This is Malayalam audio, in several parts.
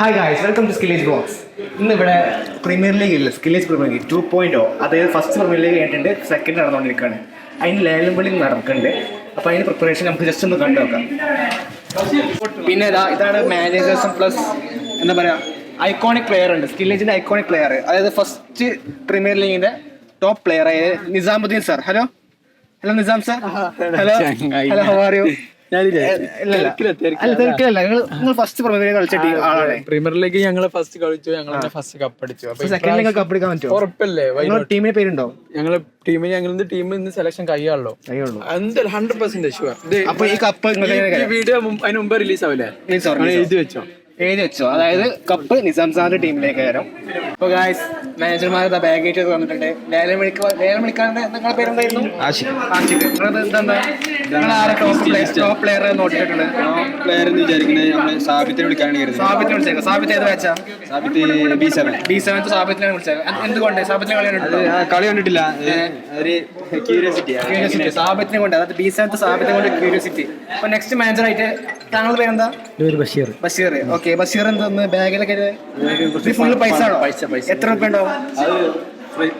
Hi guys welcome to Skillage box ഇന്ന് ഇവിടെ പ്രീമിയർ ലീഗ് ഇല്ല Skillage premier league two point അതായത് ഫസ്റ്റ് പ്രീമിയർ ലീഗ് കഴിഞ്ഞിട്ടുണ്ട് സെക്കൻഡ് നടന്നുകൊണ്ടിരിക്കുകയാണ്. അതിന് ലേലം വിളി നടക്കുന്നുണ്ട്. അപ്പോൾ അതിന് പ്രിപ്പറേഷൻ നമുക്ക് ജസ്റ്റ് ഒന്ന് കണ്ടു നോക്കാം. പിന്നെ ഇതാ ഇതാണ് മാനേജേഴ്സും പ്ലസ് എന്താ പറയുക ഐക്കോണിക് പ്ലെയർ ഉണ്ട്. സ്കില്ലേജിന്റെ ഐക്കോണിക് പ്ലെയർ അതായത് ഫസ്റ്റ് പ്രീമിയർ ലീഗിന്റെ ടോപ്പ് പ്ലെയർ ആയത് Nizamuddin sir hello hello Nizam sir hello hello how premier league കളിച്ച ടീം പ്രീമിയർ ലീഗ് ഞങ്ങൾ ഫസ്റ്റ് കളിച്ചു ഞങ്ങൾ ഫസ്റ്റ് കപ്പ് അടിച്ചു. സെക്കൻഡ് കപ്പ് എടുക്കാൻ പറ്റുമോ? ഉറപ്പല്ലേ? ടീമിന്റെ പേരുണ്ടോ? ഞങ്ങൾ ടീമിന് ഞങ്ങൾ ടീം ഇന്ന് സെലക്ഷൻ കഴിയാണല്ലോ കഴിയുള്ളൂ എന്തായാലും ഹൺഡ്രഡ് പെർസെന്റ് ഷുവർ അപ്പൊ ഈ കപ്പ് ഈ വീഡിയോ അതിന് മുമ്പ് റിലീസ് ആവില്ലേ? എഴുതി വെച്ചോ? എഴുതി വെച്ചോ. അതായത് കപ്പ് നിസാം സാറിന്റെ ടീമിലേക്ക് വരും. അപ്പൊ ഗായ്സ് മാനേജർമാർ ബാഗ് ആയിട്ട് വന്നിട്ടുണ്ട്. ലേലം വിളിക്കാൻ നിങ്ങളുടെ പേരെന്തായിരുന്നു? ആഷിഖ് നിങ്ങളത് എന്താ ടോപ്പ് പ്ലെയർ പ്ലെയർ എന്ന് വിചാരിക്കുന്നത് നമ്മൾ സാബിത്തിനെ വിളിക്കാനാണ് കരുതുന്നത്. സാബിത്തിനെ വിളിച്ചേക്കാം. സാബിത്ത് ഏത് വെച്ചാ Sabith B seven B seventh സാബിത്തിനെ വിളിച്ചത് എന്തുകൊണ്ട്? സാബിത്തിനെ കളി കണ്ടിട്ടുണ്ടോ? കളി കണ്ടിട്ടില്ല. ഒരു ക്യൂരിയോസിറ്റി ക്യൂരിയോസിറ്റി സാബിത്തിനെ കൊണ്ട് അതായത് ബി സെവൻത്ത് സാബിത്തിനെ കൊണ്ട് ക്യൂരിയോസിറ്റി അപ്പൊ നെക്സ്റ്റ് മാനേജർ ആയിട്ട് താങ്കളുടെ പേരെന്താ? ബഷീർ. ബഷീർ. ഓക്കെ ബഷീർ എന്തൊന്ന്? ബാഗിലൊക്കെ ഫുള്ള് പൈസ ആണോ? പൈസ, പൈസ. എത്ര ഉണ്ടാവും? അത്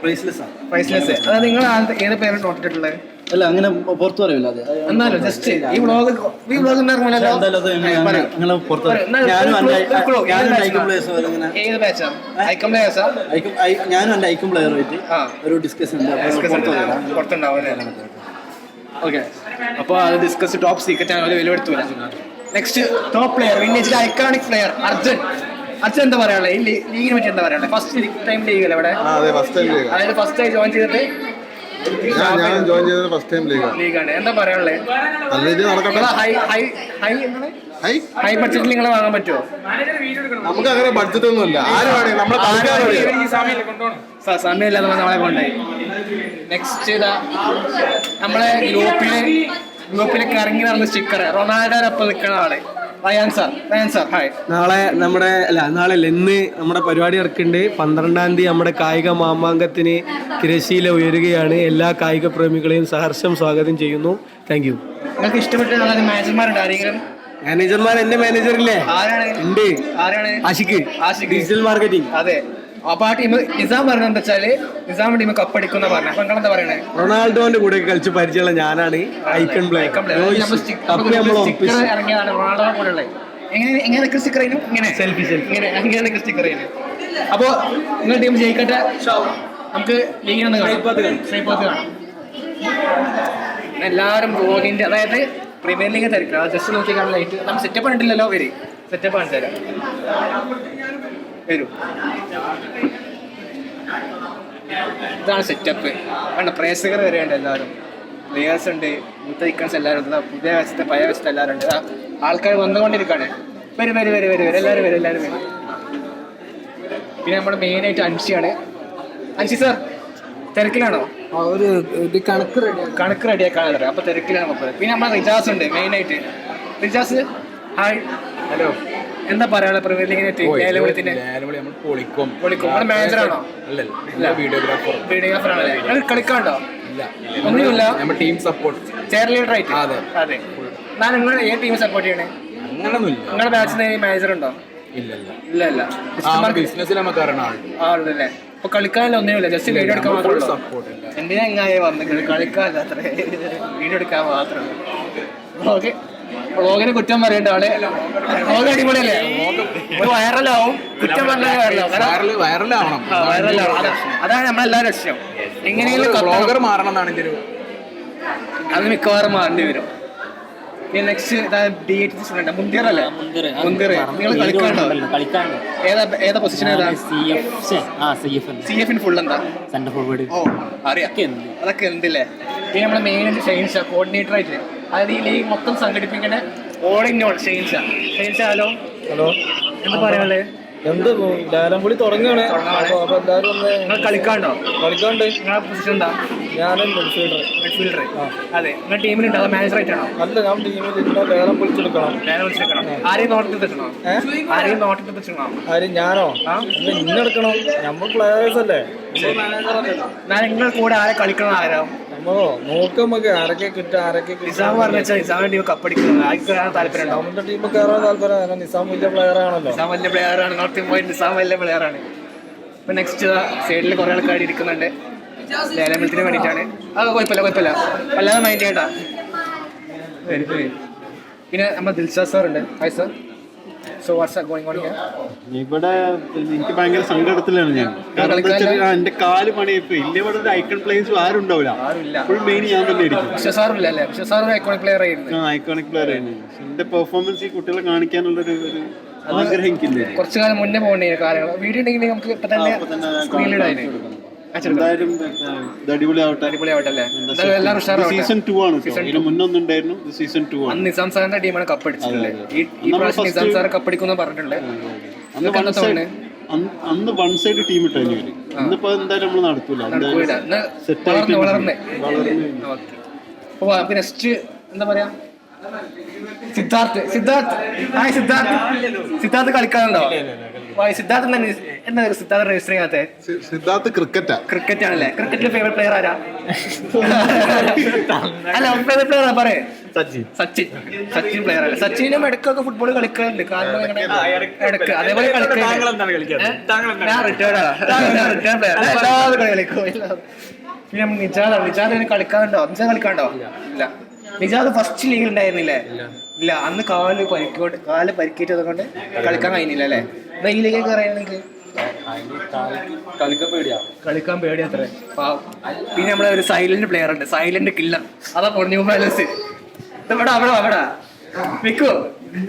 പ്രൈസ്ലെസ് ആണ് പ്രൈസ്ലെസ് അതായത് നിങ്ങൾ ഏത് പേരാണ് നോട്ടിട്ടുള്ളത് അല്ല അങ്ങനെ പുറത്തു പറയില്ല അത്. എന്നാലും ജസ്റ്റ് ഈ വ്ളോഗ് വ്ളോഗ് പുറത്തു ഏത് മാച്ചാ ഐക്കം പ്ലേയേഴ്സാ ഐക്കം ഐ- ഞാനും എന്റെ ഐക്കം പ്ലെയറുമായിട്ട് ഒരു ഡിസ്കഷൻ ഉണ്ട്. അപ്പോൾ. പുറത്തുണ്ടാവും ഓക്കെ അത് ഡിസ്കസ് ടോപ്പ് സീക്രറ്റ് ആണ്. വിലപ്പെടുത്തൂല നെക്സ്റ്റ് ടോപ്പ് പ്ലെയർ വിന്നേജിലെ ഐക്കോണിക് പ്ലെയർ അർജുൻ. അർജുൻ എന്താ പറയാനുള്ളത്? ഈ ലീഗിനെ പറ്റി എന്താ പറയാനുള്ളത്? ഫസ്റ്റ് ടൈം ലീഗ് അല്ലേ ഇവിടെ? ഫസ്റ്റ് ടൈം ലീഗ് അതായത് ഫസ്റ്റ് ആയി ജോയിൻ ചെയ്തിട്ട് ഞാൻ ഞാൻ ജോയിൻ ചെയ്തത് ഫസ്റ്റ് ടൈം ലീഗാണ് ലീഗാണ്. എന്താ പറയാനുള്ളത് നല്ല രീതിയിൽ നടക്കട്ടെ. ഹൈ ഹൈ ഹൈ എന്താണ്? ഹൈ? ഹൈ ബഡ്ജറ്റിൽ നിങ്ങൾ വാങ്ങാൻ പറ്റുമോ നമുക്ക് അങ്ങനെ ബഡ്ജറ്റ് ഒന്നും ഇല്ല ആരും വേണേ നമ്മളെ സമയമില്ലാതെ നമ്മളെ കൊണ്ടായി നെക്സ്റ്റ് ഇതാ നമ്മളെ ഗ്രൂപ്പിൽ ഗ്രൂപ്പിലൊക്കെ ഇറങ്ങി നടന്ന സ്റ്റിക്കർ റൊണാൾഡോനൊപ്പം നിൽക്കുന്ന ആൾ. Rayan sir Rayan sir hi നാളെ നമ്മുടെ അല്ല നാളെ ഇന്ന് നമ്മുടെ പരിപാടി ഇറക്കുന്നുണ്ട് പന്ത്രണ്ടാം തീയതി നമ്മുടെ കായിക മാമാങ്കത്തിന് തിരശീല ഉയരുകയാണ്. എല്ലാ കായിക പ്രേമികളെയും സഹർഷം സ്വാഗതം ചെയ്യുന്നു. താങ്ക് യു നിങ്ങൾക്ക് ഇഷ്ടപ്പെട്ട മാനേജർമാരുണ്ട് ആരെങ്കിലും? മാനേജർമാർ എന്റെ മാനേജർ ഇല്ലേ? ആരാണ്? ഉണ്ട്. ആരാണ്? ആഷിക്ക് ആഷിഖ്. ഡിജിറ്റൽ മാർക്കറ്റിംഗ് അതെ. അപ്പൊ ആ ടീം നിസാം പറഞ്ഞ എന്താ വെച്ചാൽ നിസാം ടീം കപ്പടിക്കുന്ന പറഞ്ഞു. അപ്പൊ നിങ്ങൾ എന്താ പറയണേ? റൊണാൾഡോന്റെ കൂടെ കളിച്ച് പരിചയമുള്ള ഞാനാണ് ഐക്കൺ ഉറപ്പിച്ചു ഇറങ്ങിയതാണ് റൊണാൾഡോ കൂടെ ഉള്ളത് എങ്ങനെ എങ്ങനെ സ്റ്റിക്കർ ചെയ്യുന്നു ഇങ്ങനെ. സെൽഫി സെൽഫി ഇങ്ങനെ അങ്ങനെയാണ് സ്റ്റിക്കർ ചെയ്യുന്നത് അപ്പോ നിങ്ങൾ ടീം ജയിക്കട്ടെ? നമുക്ക് ലീഗിനൊന്ന് കാണാം. എല്ലാവരും റോഗിന്റെ അതായത് പ്രീമിയർ ലീഗ് തിരക്കുക ജസ്റ്റ് നോക്കി കാണാനായിട്ട് നമ്മൾ സെറ്റപ്പ് കണ്ടില്ലല്ലോ വരി സെറ്റപ്പ് കാണിച്ചു തരാം വരൂ. ഇതാണ് സെറ്റപ്പ് വേണ്ട പ്രേക്ഷകർ വരെയുണ്ട് എല്ലാവരും. പ്ലേയേഴ്സ് ഉണ്ട് മുത്ത ഇക്കൺസ് എല്ലാവരും ഉണ്ട്. പുതിയ വശത്തെ പഴയ വശത്തെ എല്ലാവരും ഉണ്ട്. ആൾക്കാർ വന്നുകൊണ്ടിരിക്കുകയാണ് വരും വരും വരും വരും വരും. എല്ലാവരും വരും എല്ലാവരും വരും. പിന്നെ നമ്മുടെ മെയിനായിട്ട് അൻഷിയാണ് അൻഷി സാർ തിരക്കിലാണോ? ഒരു കണക്ക് റെഡി കണക്ക് റെഡിയാക്കാണല്ലോ അപ്പോൾ തിരക്കിലാണ് പിന്നെ നമ്മുടെ റിജാസ് ഉണ്ട് മെയിനായിട്ട് റിജാസ് ഹായ് ഹലോ എന്താ പറയാനുള്ള പ്രീമിയർ ലീഗിനെ ലേലവിളത്തിന്റെ നമ്മൾ പൊളിക്കും. പൊളിക്കും. നമ്മുടെ മാനേജറാണോ അല്ലല്ല വീഡിയോഗ്രാഫർ ആണല്ലേ? നിങ്ങൾ കളിക്കാണ്ടോ ഇല്ല. ഒന്നുമില്ല. നമ്മൾ ടീം സപ്പോർട്ട് ചെയർ ലീഡർ ആയിട്ട്? അതെ. അതെ. ഞാൻ നിങ്ങൾ ഏത് ടീം സപ്പോർട്ട് ചെയ്യണേ? അങ്ങനൊന്നുമില്ല. നിങ്ങളുടെ ബാച്ചിന് മാനേജർ ഉണ്ടോ? ഇല്ല ഇല്ല. ബിസിനസ്സിൽ നമുക്ക് ആളുണ്ടല്ലേ? അപ്പൊ കളിക്കാനല്ല ഒന്നുമില്ല. ജസ്റ്റ് വീഡിയോ എടുക്കാൻ മാത്രമേ സപ്പോർട്ട് എന്തിനാ ഇങ്ങനെ വന്നത് കളിക്കാനല്ല അത്ര? വീഡിയോ എടുക്കാൻ മാത്രമേ ഓക്കെ വ്ളോഗിന് കുറ്റം പറയേണ്ട ആളെ വ്ളോഗ് അടിപൊളിയല്ലേ? ഒരു വൈറലാവും. കുറ്റം പറഞ്ഞാൽ വൈറലാവണം. വൈറലാവും അതാണ് നമ്മളെല്ലാവരും ലക്ഷ്യം. എങ്ങനെയെങ്കിലും വ്ളോഗർ മാറണം എന്നാണ് എന്റെ ഒരു അത് മിക്കവാറും മാറേണ്ടി വരും. Next D H student Munthir അല്ലേ? മുന്തിർ നിങ്ങൾ കളിക്കാണ്ടോ? കളിക്കാണ്ട്. ഏതാ ഏതാ പൊസിഷൻ ഏതാ? സി എഫിന് ഫുൾ എന്താ? സെന്റർ ഫോർവേഡ് ഓ അറിയാം. അതൊക്കെ ഉണ്ടല്ലേ പിന്നെ നമ്മുടെ മെയിൻ ഷെയിൻഷ കോർഡിനേറ്റർ ആയിട്ട് അതായത് ഈ ലീഗ് മൊത്തം സംഘടിപ്പിക്കുന്ന ഓൾ ഇൻ ഓൾ ഷെയിൻഷ ഷെയിൻഷ ഹലോ ഹലോ. എന്താ പറയാനുള്ളത് എന്ത് ലേലം കൂടി തുടങ്ങുകയാണ് തുടങ്ങുകയാണ്. അപ്പൊ എല്ലാവരും ഒന്ന് നിങ്ങൾ കളിക്കാണ്ടോ കളിക്കാണ്ട് നിങ്ങളെ പൊസിഷൻ എന്താ? ഞാൻ മിഡ്ഫീൽഡർ മിഡ്ഫീൽഡർ അതെ. നിങ്ങൾ ടീമിലുണ്ട് അത് മാനേജർ ആയിട്ടാണോ? അല്ല ഞാൻ ടീമിൽ ഇരുന്ന ലേലം പൊളിച്ചെടുക്കണം. ഞാൻ വിളിച്ചെടുക്കണം ആരെയും നോട്ടത്തിൽ തെറ്റണോ ആരെയും നോട്ടത്തിൽ തെറ്റണോ ആര് ഞാനോ ഇന്നെടുക്കണം. നമ്മൾ പ്ലേയേഴ്സ് അല്ലേ? ഞാൻ നിങ്ങളുടെ കൂടെ ആരെ കളിക്കണം ആരാ നമ്മളോ നോക്കാം നമുക്ക് ആരൊക്കെ കിട്ടും ആരൊക്കെ നിസാം പറഞ്ഞു വെച്ചാൽ നിസാമിന്റെ ടീം കപ്പടിക്കുന്നത് ആർക്ക് കയറാൻ താല്പര്യം ഉണ്ടാവും നമ്മുടെ ടീം കയറാൻ താല്പര്യം കാരണം നിസാം വലിയ പ്ലെയർ ആണല്ലോ. നിസാം വലിയ പ്ലെയർ ആണ്. നോർത്ത് പോയിന്റ് നിസാം വലിയ പ്ലെയർ ആണ്. ഇപ്പൊ നെക്സ്റ്റ് സൈഡിൽ കുറെ ആൾക്കാർ ഇരിക്കുന്നുണ്ട്. ലേലമത്തിന് വേണ്ടിയിട്ടാണ്. അത് കുഴപ്പമില്ല കുഴപ്പമില്ല. വല്ലാതെ മൈൻഡ് ചെയ്യണ്ട. പിന്നെ നമ്മൾ ദിൽഷാ സാർ ഉണ്ട്. Hi sir so what's going on ഇവിടെ എനിക്ക് ഭയങ്കര സങ്കടത്തിലാണ് ഞാൻ. കാരണം എന്റെ കാൽ പണിയിപ്പോ ഇല്ല ഇവിടെ ഒരു ഐക്കൺ പ്ലേസ് ആരും ഉണ്ടാവില്ല. ഫുൾ മെയിൻ ഞാൻ തന്നെ ഇരിക്കും. പക്ഷെ അല്ലേ? പക്ഷെ സാർ ഒരു ഐക്കോണിക് പ്ലെയർ ആയിരുന്നു. ഐക്കോണിക് പ്ലെയർ ആയിരുന്നു. എന്റെ പെർഫോമൻസ് ഈ കുട്ടികളെ കാണിക്കാനുള്ള ഒരു കുറച്ച് കാലം മുന്നേ പോകേണ്ട കാര്യങ്ങൾ വീഡിയോ ഉണ്ടെങ്കിൽ നമുക്ക് ഇപ്പൊ തന്നെ സ്ക്രീനിലിടായിരുന്നു എന്തായാലും ഇത് അടിപൊളിയാവട്ടെ. അടിപൊളിയാവട്ടെ അല്ലേ? എല്ലാവരും സീസൺ ടു ആണ്. ഇതിന് മുന്നൊന്നുണ്ടായിരുന്നു സീസൺ ടു ആണ്. നിസാം സാറിന്റെ ടീമാണ് ഈ പ്രാവശ്യം നിസാം first- സാർ കപ്പടിക്കുന്ന അന്ന് വൺ സൈഡ് അന്ന് വൺ സൈഡ് ടീം ഇട്ടു ഇവർ ഇന്നിപ്പോ എന്തായാലും നമ്മൾ നടത്തൂല സെറ്റ് വളർന്ന് വളർന്ന്. നെക്സ്റ്റ് എന്താ പറയാ? സിദ്ധാർത്ഥ് സിദ്ധാർത്ഥ്. ഹായ് സിദ്ധാർത്ഥ്. സിദ്ധാർത്ഥ് കളിക്കാനുണ്ടോ സിദ്ധാർത്ഥ് എന്താ എന്താ സിദ്ധാർത്ഥ രജിസ്റ്റർ ചെയ്യാത്ത സിദ്ധാർത്ഥ ക്രിക്കറ്റാ. ക്രിക്കറ്റ് ആണല്ലേ? ക്രിക്കറ്റിലെ ഫേവറേറ്റ് പ്ലെയർ ആരാ? അല്ല ഫേവറേറ്റ് പ്ലെയർ പറയേ. സച്ചിൻ. സച്ചിൻ. സച്ചിൻ പ്ലെയർ അല്ല? സച്ചിനും ഇടയ്ക്കൊക്കെ ഫുട്ബോൾ കളിക്കാറുണ്ട്. കാരണം ഇടയ്ക്ക് അതേപോലെ ഞാൻ റിട്ടയർഡ് ആണ്. റിട്ടയർഡ് പ്ലെയർ എല്ലാവരും കളിക്കും. പിന്നെ നിജാദാണ് നിജാദ് കളിക്കാറുണ്ടോ? നിജാദ് കളിക്കാണ്ടോ ഇല്ല. നിജാദ് ഫസ്റ്റ് ലീഗിൽ ഉണ്ടായിരുന്നില്ലേ? ഇല്ല. അന്ന് കാൽ പരിക്കോട്ട് കാൽ പരിക്കേറ്റത് കൊണ്ട് കളിക്കാൻ കഴിഞ്ഞില്ല അല്ലേ? എന്നാ ഈ ലീഗൊക്കെ പറയുന്നെങ്കിൽ നിങ്ങൾക്ക് കളിക്കാൻ പേടിയാ? കളിക്കാൻ പേടി അത്ര. പിന്നെ നമ്മളെ ഒരു സൈലന്റ് പ്ലെയർ ഉണ്ട്. സൈലന്റ് കില്ലർ അതാ പൊണ്ണു ബാലൻസ് ഇവിടെ അവിടെ അവിടെ മിക്കു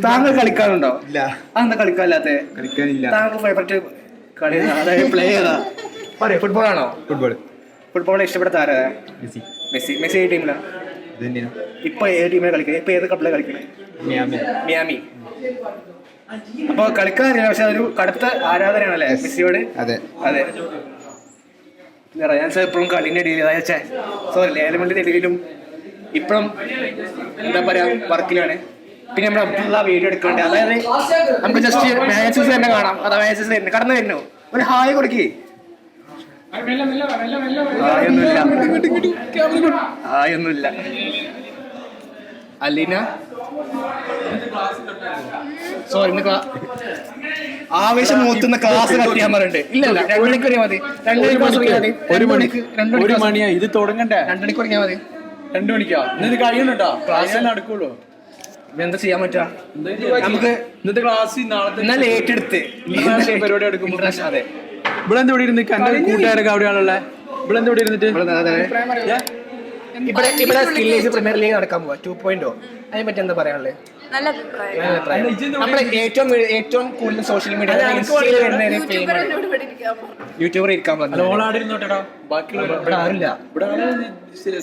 താങ്കൾ കളിക്കാറുണ്ടോ? ഇല്ല. അന്ന് കളിക്കാനില്ലാത്ത? കളിക്കാനില്ല. താങ്കൾ ഫേവറേറ്റ് കളി? അതായത് പ്ലെയറാ പറയൂ ഫുട്ബോൾ ആണോ? ഫുട്ബോൾ ഫുട്ബോൾ ഇഷ്ടപ്പെട്ട താരം? മെസ്സി. മെസ്സി. മെസ്സി ഏത് ടീമിലാ ഇതെന്തിനാ ഇപ്പൊ ഏത് ടീമിലാണ് കളിക്കുന്നത് ഇപ്പൊ ഏത് ക്ലബിലാണ് കളിക്കുന്നത് മിയാമി. അപ്പൊ കളിക്കാറില്ല പക്ഷെ അതൊരു കടുത്ത ആരാധനയാണല്ലേ മെസ്സിയോട്? അതെ. അതെ. റയാൻസ് സാർ ഇപ്പോഴും കളിന്റെ ഇടയിൽ അതായത് സോറി ലേലമണ്ണിന്റെ ഇടയിലും ഇപ്പോഴും എന്താ പറയാ വർക്കിലാണ്. പിന്നെ നമ്മുടെ അബ്ദുള്ള വീഡിയോ എടുക്കണ്ടേ അതായത് നമുക്ക് ജസ്റ്റ് മാച്ചസ് തന്നെ കാണാം അതാ മാച്ചസ് തന്നെ കടന്നു വരുന്നു. ഒരു ഹായ് കൊടുക്കേ. ഹായൊന്നുമില്ല അലീന? സോറി ഇന്ന് ആവേശം മൂത്തുന്ന ക്ലാസ് കത്തിയാൻ പറയണ്ടേ. ഇല്ലല്ല ഇല്ല ഇല്ല രണ്ടു മണിക്ക് മതി. രണ്ടു മണിക്ക് ക്ലാസ് തുടങ്ങിയാൽ മതി. ഒരു മണിക്ക് രണ്ട് ഒരു മണിയാ. ഇത് തുടങ്ങണ്ടേ? രണ്ടു മണിക്ക് തുടങ്ങിയാൽ മതി. രണ്ടു മണിക്കാ? ഇന്ന് കഴിയണട്ടോ ക്ലാസ് നടക്കുള്ളൂ. എന്താ ചെയ്യാൻ പറ്റാ? നമുക്ക് ഇന്നത്തെ ക്ലാസ് നാളത്തെ എന്നാൽ ലേറ്റ് എടുത്ത്. International പരിപാടി എടുക്കുമ്പോ. International, അതെ. ഇവിടെ എന്താ ഇവിടെ ഇരുന്ന് എന്റെ കൂട്ടുകാരൊക്കെ അവിടെയാണല്ലേ ഇവിടെ എന്താ ഇവിടെ ഇരുന്നിട്ട് ഇവിടെ ഇവിടെ സ്കില്ലേജ് പ്രീമിയർ ലീഗ് നടക്കാൻ പോവാ. ടു പോയിന്റോ അതിനെ പറ്റി എന്താ പറയാനുള്ളത് നല്ല അഭിപ്രായം. നല്ല അഭിപ്രായം. നമ്മളെ ഏറ്റവും ഏറ്റവും കൂടുതൽ സോഷ്യൽ മീഡിയ യൂട്യൂബറിനോട് ഇവിടെ ഇരിക്കാൻ പറഞ്ഞു. യൂട്യൂബർ ഇരിക്കാൻ പറഞ്ഞു. ഓളാടി ഇരുന്നോട്ടെടാ. ബാക്കിയുള്ള ഇവിടെ ആരില്ല ഇവിടെ ആൾ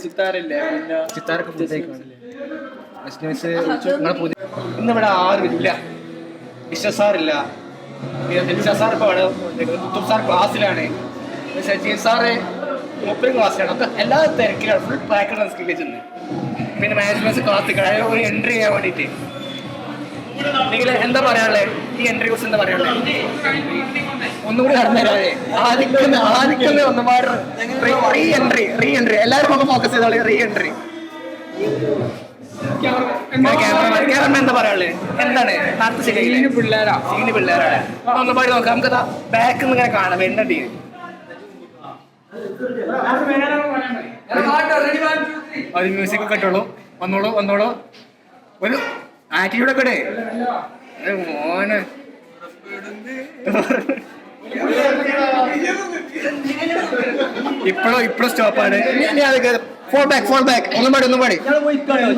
സിത്താരല്ലേ? പിന്നെ ചിത്താരൊക്കെ പുറത്തേക്കാണ് വെസ്റ്റ് ഇൻഡീസ് നിങ്ങളെ പുതിയ ഇന്ന് ഇവിടെ ആരും ഇല്ല വിശ്വസാറില്ല സാർ കുത്തുബ് സാർ ക്ലാസ്സിലാണ് സജീവ് സാറ് മുപ്പത് ക്ലാസ്സിലാണ് അപ്പം എല്ലാ തിരക്കിലാണ് ഫുൾ പാക്കഡ് സ്കില്ലിൽ ചെന്ന്. പിന്നെ മാനേജ്മെന്റ് കാത്തിക്കണം ഒരു എൻട്രി ചെയ്യാൻ വേണ്ടിയിട്ട് നിങ്ങൾ എന്താ പറയാനുള്ളത് ഈ എൻട്രി കുറിച്ച് എന്താ പറയാനുള്ളത് ഒന്നുകൂടി കടന്നു തരാതെ ആദിക്കുന്ന ആദിക്കുന്ന ഒന്നുപാട് റീ എൻട്രി റീ എൻട്രി എല്ലാവരും നമുക്ക് ഫോക്കസ് ചെയ്തോളി. റീ എൻട്രി ക്യാമറമാൻ ക്യാമറമാൻ എന്താ പറയാനുള്ളത് എന്താണ്? നേരത്തെ പിള്ളേരാ. സീനി പിള്ളേരാണ്. ഒന്നുപാട് നോക്കാം. നമുക്ക് ബാക്ക് നിന്ന് ഇങ്ങനെ കാണാം. വരുന്ന ടീം ഒരു മ്യൂസിക് ഒക്കെ ഇട്ടോളൂ. വന്നോളൂ വന്നോളൂ. ഒരു ആറ്റിറ്റ്യൂഡ് ഒക്കെ ഇടേ. ഏ, മോനെ. ഇപ്പോഴും ഇപ്പോഴും സ്റ്റോപ്പാണ് ഫോൾ ബാക്ക് ഫോൾ ബാക്ക് ഒന്നും പാടി ഒന്നും പാടി.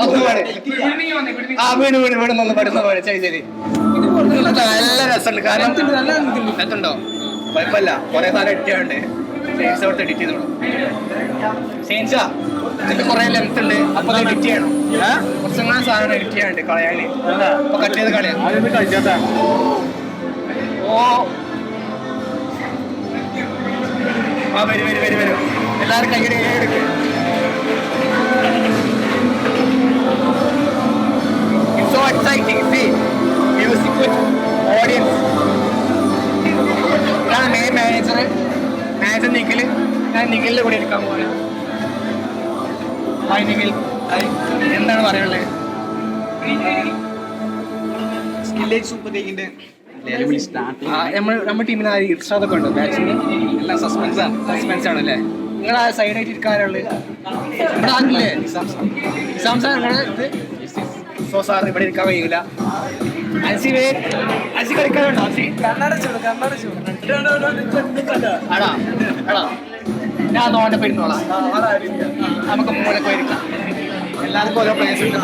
ഒന്നും പാടി. ആ വീണ് വീണ് വീണ്. ഒന്നും പാടി ഒന്നും പാടി. ശരി ശരി. നല്ല രസമുണ്ട്. കാരണം രസമുണ്ടോ? കുഴപ്പമില്ല. കുറെ സാധനം എഡിറ്റ് സെയിൻസ് അവിടുത്തെ എഡിറ്റ് ചെയ്തോളൂ. സെയിൻസാ ഇതിന്റെ കുറെ ലെങ്ത് ഉണ്ട്. അപ്പൊ എഡിറ്റ് ചെയ്യണം. കുറച്ചങ്ങനെ സാധനം എഡിറ്റ് ചെയ്യാനുണ്ട് കളയാന്. അപ്പൊ കട്ട് ചെയ്ത് കളയാം. അതൊന്നും കഴിക്കാത്ത ഓ. ആ വരും വരും വരും വരും. എല്ലാവരും കൈ എടുക്കും. It's so exciting. See, ഞാൻ നിഖിലിന്റെ കൂടെ എടുക്കാൻ പോവാണ്. ഹായ് എന്താണ് പറയാനുള്ളത് സ്കില്ലേജ് സൂപ്പർ നമ്മുടെ ടീമിന് ആര് ഇർഷാദൊക്കെ ഉണ്ടോ? ബാച്ചിന് എല്ലാം സസ്പെൻസ് ആണ്. സസ്പെൻസ് ആണല്ലേ നിങ്ങൾ ആ സൈഡായിട്ട് ഇരിക്കാറുള്ളത് ഇവിടെ ആരില്ലേ നിസാം സാർ നിങ്ങളുടെ ഇത്? സോ സാർ ഇവിടെ ഇരിക്കാൻ കഴിയില്ല അൻസി വേ അൻസി കളിക്കാറുണ്ടോ അൻസി? ആടാ ആടാ. ഞാൻ നോന്റെ പോയിരുന്നോളാം നമുക്ക് മൂലൊക്കെ ഇരിക്കാം എല്ലാവർക്കും ഓരോ പ്ലേസ് ഉണ്ട്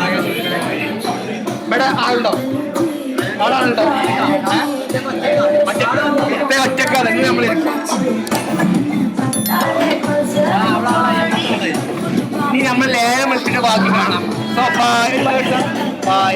ഇവിടെ ആളുണ്ടോ? അവിടെ ആളുണ്ടോ? ഒറ്റ ഒറ്റക്കാതെ നമ്മൾ ഇനി നമ്മൾ ലേലം വിളിച്ചിട്ട് ബാക്കി കാണാം. So bye bye bye